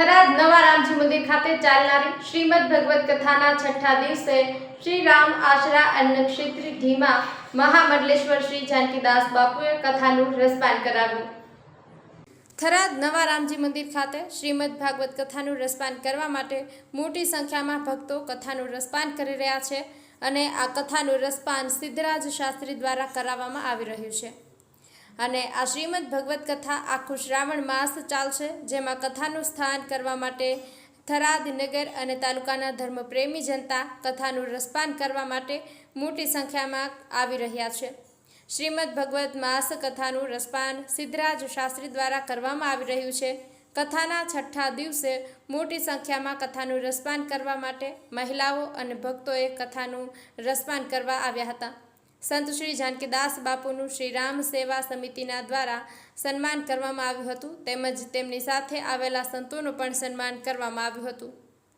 થરાદ નવા રામજી મંદિર ખાતે ચાલનારી શ્રીમદ ભગવત કથાના છઠ્ઠા દિવસે શ્રી રામ આશરા અન્ન ક્ષેત્રી ધીમા મહામંડલેશ્વર શ્રી જાનકીદાસ બાપુએ કથાનું રસપાન કરાવ્યું. થરાદ નવા રામજી મંદિર ખાતે શ્રીમદ ભાગવત કથાનું રસપાન કરવા માટે મોટી સંખ્યામાં ભક્તો કથાનું રસપાન કરી રહ્યા છે અને આ કથાનું રસપાન સિદ્ધરાજ શાસ્ત્રી દ્વારા કરાવવામાં આવી રહ્યું છે. અને આ શ્રીમદ ભગવત કથા આખું શ્રાવણ માસ ચાલશે, જેમાં કથાનું સ્થાન કરવા માટે થરાદ નગર અને તાલુકાના ધર્મપ્રેમી જનતા કથાનું રસપાન કરવા માટે મોટી સંખ્યામાં આવી રહ્યા છે. શ્રીમદ ભગવત માસ કથાનું રસપાન સિદ્ધરાજ શાસ્ત્રી દ્વારા કરવામાં આવી રહ્યું છે. કથાના છઠ્ઠા દિવસે મોટી સંખ્યામાં કથાનું રસપાન કરવા માટે મહિલાઓ અને ભક્તોએ કથાનું રસપાન કરવા આવ્યા હતા. સંત શ્રી જાનકીદાસ બાપુનું શ્રી રામ સેવા સમિતિના દ્વારા સન્માન કરવામાં આવ્યું હતું, તેમજ તેમની સાથે આવેલા સંતોનું પણ સન્માન કરવામાં આવ્યું હતું.